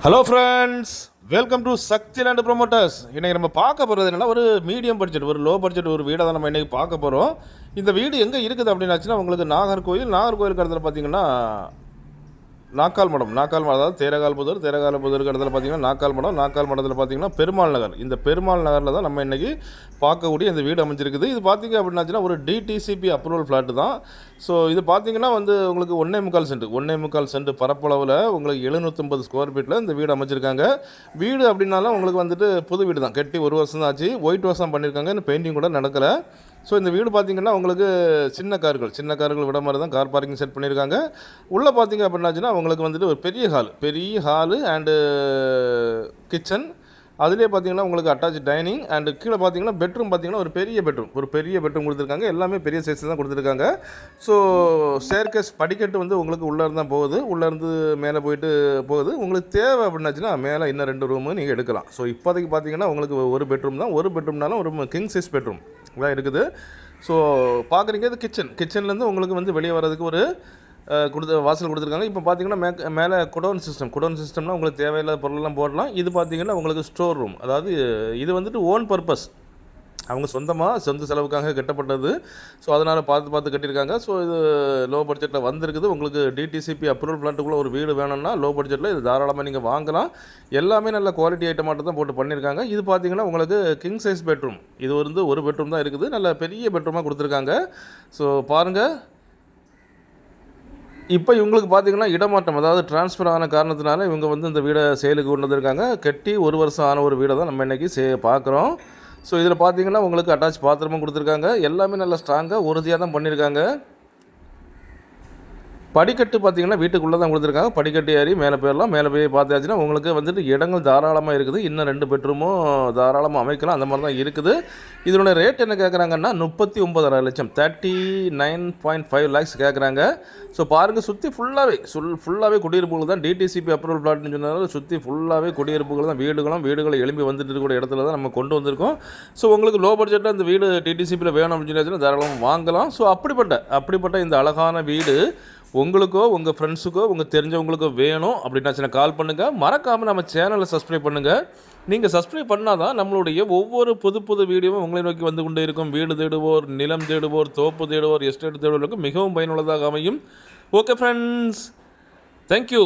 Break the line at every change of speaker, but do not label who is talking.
Hello friends welcome to Shakti land promoters இன்றைக்கி நம்ம பார்க்க போகிறது என்னென்னா ஒரு மீடியம் பட்ஜெட் ஒரு லோ பட்ஜெட் ஒரு வீடை தான் நம்ம இன்றைக்கி பார்க்க போகிறோம் இந்த வீடு எங்கே இருக்குது அப்படின்னாச்சுன்னா உங்களுக்கு நாகர்கோவில் நாகர்கோவில் இடத்துல பார்த்தீங்கன்னா நாக்கால் மடம் நாக்கால் மடம் அதாவது தேரகால் புதூர் தேரகால் புதூருக்கு இடத்துல பார்த்தீங்கன்னா நாக்கால் மடம் நாக்கால் மடத்தில் பார்த்தீங்கன்னா பெருமாள் நகர். இந்த பெருமாள் நகரில் தான் நம்ம இன்றைக்கி பார்க்கக்கூடிய இந்த வீடு அமைஞ்சிருக்குது. இது பார்த்தீங்க அப்படின்னாச்சுன்னா ஒரு டிடிசிபி அப்ரூவல் ஃப்ளாட்டு தான். ஸோ இது பார்த்தீங்கன்னா வந்து உங்களுக்கு ஒன்றே முக்கால் சென்ட் ஒன்றே முக்கால் சென்ட் பரப்பளவில் உங்களுக்கு எழுநூற்றம்பது ஸ்கொயர் ஃபீட்டில் இந்த வீடு அமைச்சிருக்காங்க. வீடு அப்படின்னாலும் உங்களுக்கு வந்துட்டு புது வீடு தான். கட்டி ஒரு வருஷம் தான் ஆச்சு. ஒயிட் வாஷ் தான் பண்ணியிருக்காங்க இன்னும் பெயிண்டிங் கூட நடக்கலை. ஸோ இந்த வீடு பார்த்தீங்கன்னா உங்களுக்கு சின்ன கார்கள் சின்ன கார்கள் விட மாதிரி தான் கார் பார்க்கிங் செட் பண்ணியிருக்காங்க. உள்ளே பார்த்தீங்க அப்படின்னாச்சுன்னா உங்களுக்கு வந்துட்டு ஒரு பெரிய ஹால் பெரிய ஹாலு அண்டு கிச்சன் அதிலே பார்த்தீங்கன்னா உங்களுக்கு அட்டாச் டைனிங் அண்டு கீழே பார்த்தீங்கன்னா பெட்ரூம் பார்த்தீங்கன்னா ஒரு பெரிய பெட்ரூம் ஒரு பெரிய பெட்ரூம் கொடுத்துருக்காங்க. எல்லாமே பெரிய சைஸ் தான் கொடுத்துருக்காங்க. ஸோ சேர்க்கஸ் படிக்கட்டு வந்து உங்களுக்கு உள்ளே தான் போகுது. உள்ளேருந்து மேலே போயிட்டு போகுது. உங்களுக்கு தேவை அப்படின்னாச்சுன்னா மேலே இன்னும் ரெண்டு ரூமு நீங்கள் எடுக்கலாம். ஸோ இப்போதைக்கு பார்த்தீங்கன்னா உங்களுக்கு ஒரு பெட்ரூம் தான். ஒரு பெட்ரூம்னாலும் ஒரு கிங் சைஸ் பெட்ரூம் இதெல்லாம் இருக்குது. ஸோ பார்க்குறீங்க இது கிச்சன் கிச்சன்லேருந்து உங்களுக்கு வந்து வெளியே வர்றதுக்கு ஒரு கொடுத்து வாசல் கொடுத்துருக்காங்க. இப்போ பார்த்தீங்கன்னா மே மேலே குடோன் சிஸ்டம் குடோன் சிஸ்டம்னா உங்களுக்கு தேவையில்லாத பொருளெல்லாம் போடலாம். இது பார்த்தீங்கன்னா உங்களுக்கு ஸ்டோர் ரூம் அதாவது இது வந்துட்டு ஓன் பர்பஸ் அவங்க சொந்தமாக சொந்த செலவுக்காக கட்டப்பட்டது. ஸோ அதனால் பார்த்து பார்த்து கட்டியிருக்காங்க. ஸோ இது லோ பட்ஜெட்டில் வந்திருக்குது. உங்களுக்கு டிடிசிபி அப்ரூவல் பிளான்ட்டுக்குள்ளே ஒரு வீடு வேணும்னா லோ பட்ஜெட்டில் இது தாராளமாக நீங்கள் வாங்கலாம். எல்லாமே நல்ல குவாலிட்டி ஐட்டமாட்ட தான் போட்டு பண்ணியிருக்காங்க. இது பார்த்தீங்கன்னா உங்களுக்கு கிங் சைஸ் பெட்ரூம் இது வந்து ஒரு பெட்ரூம் தான் இருக்குது. நல்ல பெரிய பெட்ரூமாக கொடுத்துருக்காங்க. ஸோ பாருங்கள் இப்போ இவங்களுக்கு பார்த்தீங்கன்னா இடமாற்றம் அதாவது ட்ரான்ஸ்ஃபர் ஆன காரணத்தினால இவங்க வந்து இந்த வீடை சேலுக்கு கொண்டு வந்திருக்காங்க. கட்டி ஒரு வருஷம் ஆன ஒரு வீடை தான் நம்ம இன்றைக்கி சே பார்க்குறோம் ஸோ இதில் பார்த்தீங்கன்னா உங்களுக்கு அட்டாச் பாத்திரமும் கொடுத்துருக்காங்க. எல்லாமே நல்லா ஸ்ட்ராங்காக உறுதியாக தான் பண்ணியிருக்காங்க படிக்கட்டு பார்த்தீங்கன்னா வீட்டுக்குள்ளே தான் கொடுத்துருக்காங்க. படிக்கட்டு ஏறி மேலே போயிடலாம். மேலே போய் பார்த்தாச்சுன்னா உங்களுக்கு வந்துட்டு இடங்கள் தாராளமாக இருக்குது. இன்னும் ரெண்டு பெட்ரூமும் தாராளமாக அமைக்கலாம். அந்த மாதிரி தான் இருக்குது. இதனுடைய ரேட் என்ன கேட்குறாங்கன்னா முப்பத்தி ஒம்பதாயிரம் லட்சம். Thirty nine point five lakhs கேட்குறாங்க. ஸோ பாருங்கள் சுற்றி ஃபுல்லாகவே சுல் ஃபுல்லாகவே குடியிருப்புகள் தான். டிடிசிபி அப்ரூவல் பிளாட்னு சொன்னாலும் சுற்றி ஃபுல்லாகவே குடியிருப்புகள் தான். வீடுகளும் வீடுகளை எழும்பி வந்துட்டு இருக்கிற இடத்துல தான் நம்ம கொண்டு வந்திருக்கோம். ஸோ உங்களுக்கு லோ பட்ஜெட்டில் அந்த வீடு டிடிசிபியில் வேணும் அப்படின்னு சொன்னால் தாராளமாக வாங்கலாம். ஸோ அப்படிப்பட்ட அப்படிப்பட்ட இந்த அழகான வீடு உங்களுக்கோ உங்கள் ஃப்ரெண்ட்ஸுக்கோ உங்கள் தெரிஞ்சவங்களுக்கோ வேணும் அப்படின்னாச்சுன்னா கால் பண்ணுங்கள் மறக்காமல் நம்ம சேனலை சப்ஸ்கிரைப் பண்ணுங்கள் நீங்கள் சப்ஸ்கிரைப் பண்ணால் தான் நம்மளுடைய ஒவ்வொரு புது புது வீடியோவும் உங்களை நோக்கி வந்து கொண்டே இருக்கும். வீடு தேடுவோர் நிலம் தேடுவோர் தோப்பு தேடுவோர் எஸ்டேட் தேடுவோருக்கு மிகவும் பயனுள்ளதாக அமையும். Okay friends thank you